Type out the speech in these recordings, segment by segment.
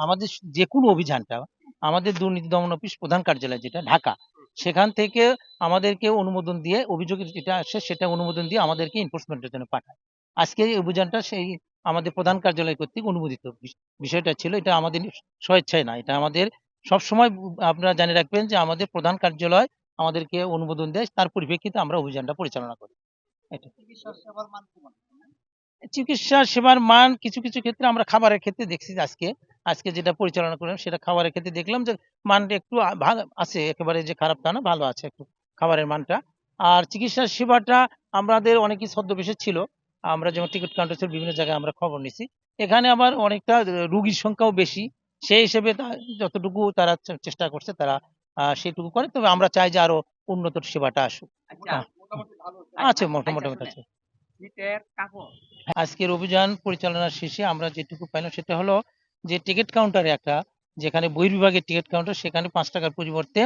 আমাদের যে কোনো অভিযানটা আমাদের দুর্নীতি দমন অফিস প্রধান কার্যালয় যেটা ঢাকা সেখান থেকে আমাদেরকে অনুমোদন দিয়ে অভিযোগ যেটা আসে সেটা অনুমোদন দিয়ে আমাদেরকে এনফোর্সমেন্টের জন্য পাঠায়। আজকে এই অভিযানটা সেই আমাদের প্রধান কার্যালয় কর্তৃক অনুমোদিত। বিষয়টা ছিল এটা আমাদের স্বেচ্ছায় না এটা আমাদের সব সময় আপনারা জানিয়ে রাখবেন যে আমাদের প্রধান কার্যালয় আমাদেরকে অনুমোদন দেয় তার পরিপ্রেক্ষিতে আমরা অভিযানটা পরিচালনা করি। চিকিৎসা সেবার মান কিছু কিছু ক্ষেত্রে আমরা খাবারের ক্ষেত্রে দেখছি যে আজকে আজকে যেটা পরিচালনা করলাম সেটা খাবারের ক্ষেত্রে দেখলাম যে মানটা একটু ভালো আছে একেবারে যে খারাপ তা না ভালো আছে একটু খাবারের মানটা। আর চিকিৎসা সেবাটা আমাদের অনেকই ছদ্মবেশে ছিল। আমরা যেমন টিকিট কাউন্টার ছিল বিভিন্ন জায়গায় আমরা খবর নিছি। এখানে আবার অনেকটা রুগীর সংখ্যাও বেশি। সেই হিসেবে যতটুকু তারা চেষ্টা করছে তারা আহ, সেটুকু করে। তবে আমরা চাই যে আরও উন্নত সেবাটা আসুক। হ্যাঁ। আছে মোটামুটি আছে। আজকের অভিযান পরিচালনার শেষে আমরা যেটুকু পাইলাম সেটা হলো যে টিকিট কাউন্টারে একটা, যেখানে বহির্বিভাগের টিকিট কাউন্টার সেখানে পাঁচ টাকার পরিবর্তে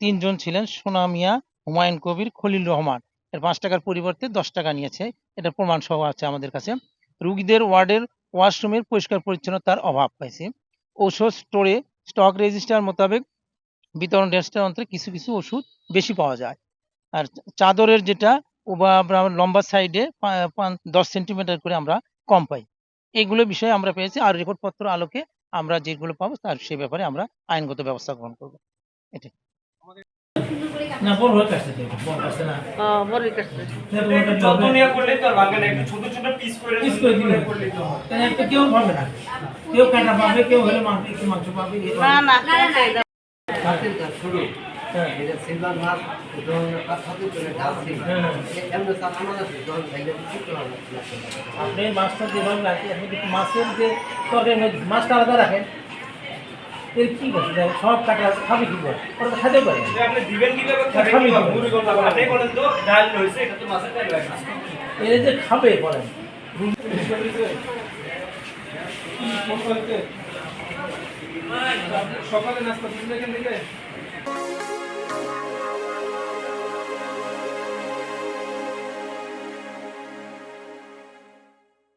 তিনজন ছিলেন, সোনা মিয়া, হুমায়ুন কবির, খলিল রহমান। এর পাঁচ টাকার পরিবর্তে দশ টাকা নিয়েছে। এটা প্রমাণ সহ আছে আমাদের কাছে। রুগীদের ওয়ার্ডের ওয়াশরুমের পরিষ্কার পরিচ্ছন্নতার অভাব পাইছে। ঔষধ স্টোরে স্টক রেজিস্টার মোতাবেক বিতরণ রেজিস্টার অন্তরে কিছু কিছু ওষুধ বেশি পাওয়া যায়। আর চাদরের যেটা লম্বা সাইডে দশ সেন্টিমিটার করে আমরা কম পাই। এইগুলো বিষয়ে আমরা পেয়েছি আর রিপোর্টপত্র আলোকে আমরা যেগুলো পাবো তার সে ব্যাপারে আমরা আইনগত ব্যবস্থা গ্রহণ করব। এটাই। না বড় হয়ে বড় না। বড়ই কাছে যত্ন নিয়ে করলে তো আর ভাঙবে না একটু ছোট ছোট পিস করে Piece করে দিলে। করলেই তো হয়। একটা কেউ পাবে না। কেউ কাটা পাবে কেউ হলে মাংস একটু মাংস পাবে ইয়ে না পাবে। না হ্যাঁ, হ্যাঁ। আপনি মাছটা যেভাবে রাখি আপনি কিন্তু মাছের যে তরকারি মাছটা আলাদা রাখেন। এর কি করছে সব কাটা খাবে কি করে? ওরা তো পারে এর যে খাবে বলেন। সকালে নাস্তা এখান থেকে?